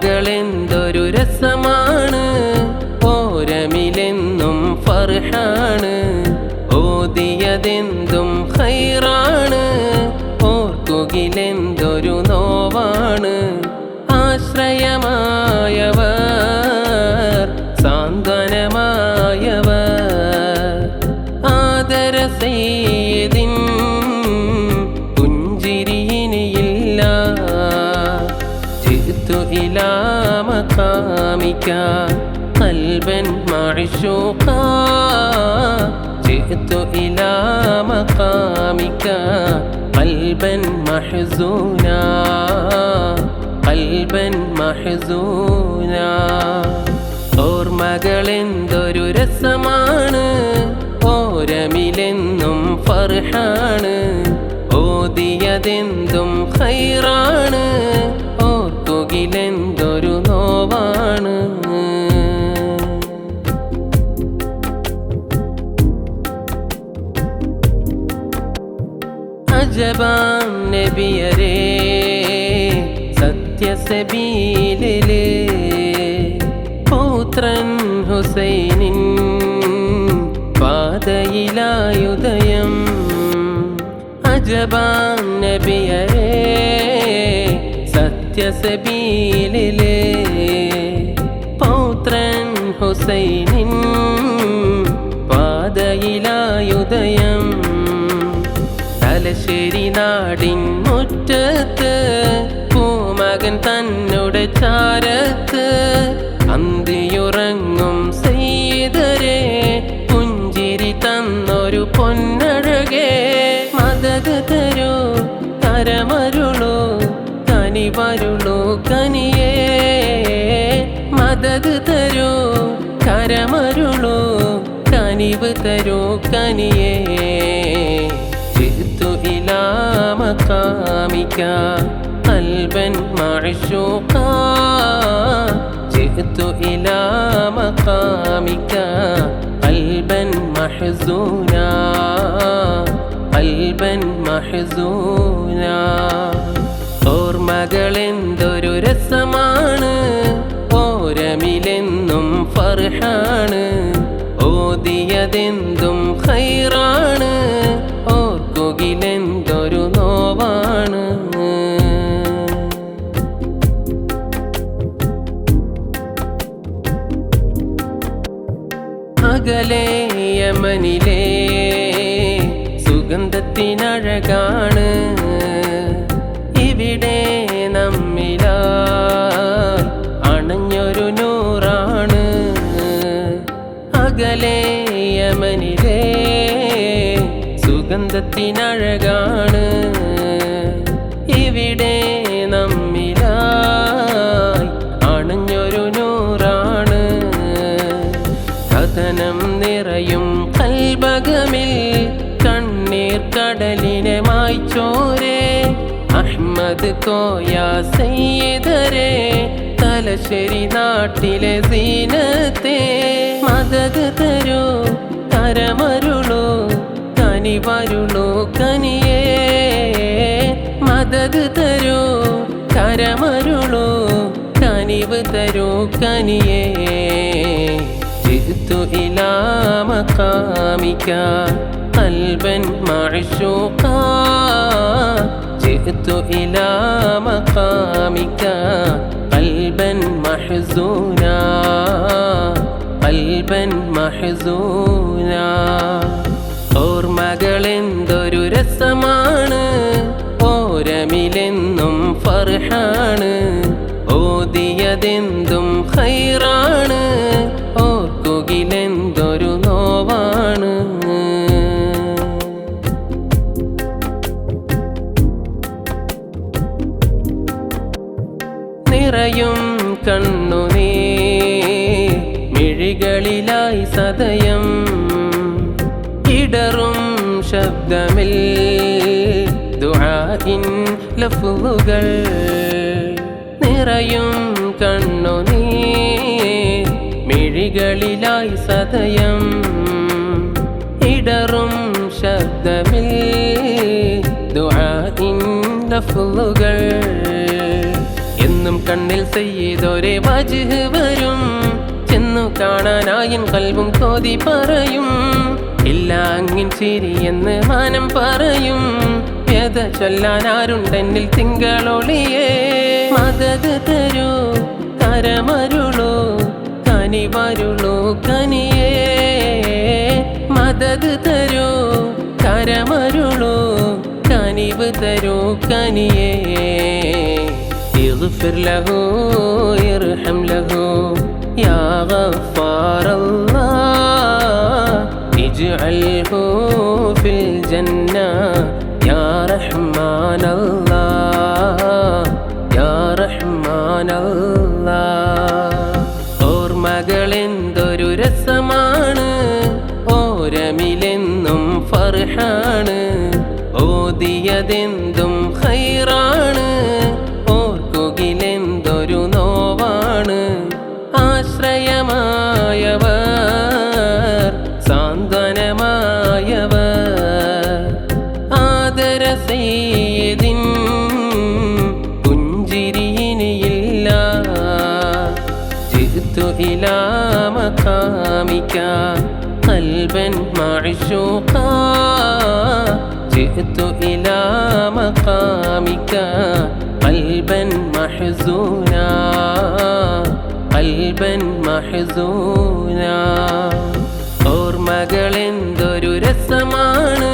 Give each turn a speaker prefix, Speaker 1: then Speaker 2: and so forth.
Speaker 1: ഓർമ്മകളെന്തൊരു രസമാണ്. ഓരമിലെന്നും ഫർഹാണ്. ഓതിയതെന്തും ഹൈറാണ്. ഓർക്കുകിലെന്തൊരു നോവാണ്. ആശ്രയമായവർ جئت إلى مقامك قلبا معشوقا جئت إلى مقامك قلبا محزونا قلبا محزونا ഓർമ്മകളെന്തൊരു രസമാണ് ഓരമിലെന്നും ഫർഹാണ് ഓതിയതെന്തും ഹൈറാണ് ഓർക്കുകിലെന്തൊരു നോവാണ്. അജബാം നബിയരേ സത്യസബീലിലെ പൗത്രൻ ഹുസൈനിൻ പാതയിലായുദയം അജബാം സത്യസബീലിലെ പൗത്രൻ ഹുസൈനിൻ പാതയിലായുദയം തലശ്ശേരി നാടിൻ മുറ്റത്ത് പൂമകൻ തന്നോട് ചാരത്ത് അന്തിയുറങ്ങും സെയ്തരെ പുഞ്ചിരി തന്നൊരു പൊന്നഴകേ മദത് തരൂ കരമരുളൂ കനി വരുളൂ കനിയേ മദത് തരൂ കരമരുളൂ കനിവ് തരൂ കനിയേ جئت إلى مقامك قلبا معشوقا جئت إلى مقامك قلبا محزونا قلبا محزونا ഓർമ്മകളെന്തൊരു രസമാണ്. ഓരമിലെന്നും ഫർഹാണ്. ഓതിയതെന്തും ഹൈറാണ്. ഓർക്കുകിലെന്തൊരു നോവാണ്. അകലെ സുഗന്ധത്തിനഴകാണ്. ഇവിടെ സുഗന്ധത്തിനഴകാണ്. ഇവിടെ നമ്മിലായി അണഞ്ഞൊരു നൂറാണ്. കഥനം നിറയും കൽബകമിൽ കണ്ണീർ കടലിനെ മായ്ച്ചോരെ. അഹ്മദ് കോയ സയ്യിദരെ തലശ്ശേരി നാട്ടിലെ സീനത്തെ മദത് തരൂ കരമരുളൂ. കനി വരുളൂ കനിയേ മദത് തരൂ കരമരുളൂ കനിവ് തരൂ കനിയേ جئت إلى مقامك قلبا معشوقا جئت إلى مقامك قلبا محزونا قلبا محزونا ഓർമ്മകളെന്തൊരു രസമാണ്. ഓരമിലെന്നും ഫർഹാണ്. ഓതിയതെന്തും ഹൈറാണ്. ഓർക്കുകിലെന്തൊരു നോവാണ്. നിറയും കണ്ണുനീ മിഴികളിലായി സദയം ശബ്ദമിൽ ദുആഇൻ ലഫ്ളുകൾ നിറയും കണ്ണുനീ മിഴികളിലായി സദയം ഇടറും ശബ്ദമിൽ ദുആഇൻ ലഫ്ളുകൾ എന്നും കണ്ണിൽ ചെയ്തൊരേ വജുഹ് വരും കാണാനായൻ കൽവും കോതി പറയും ഇല്ല അങ്ങിൻ ചിരി എന്ന് മാനം പറയും വ്യത ചൊല്ലാൻ ആരുണ്ടെന്നിൽ തിങ്കളൊളിയേ മദത് തരൂ കരമരുളൂ കനി വരുളൂ കനിയേ മദത് തരൂ കരമരുളൂ കനിവ് തരൂ കനിയേ اغفر له ارحم له يا غفار الله اجعله في الجنة يا رحمن الله يا رحمن الله ഓർമ്മകളെന്തൊരു രസമാണ് ഓരമിലെന്നും ഫർഹാണ് ഓതിയതെന്തും مقامك قلبا معشوقا جئت إلى مقامك قلبا محزونا قلبا محزونا ഓർമ്മകളെന്തൊരു രസമാണ്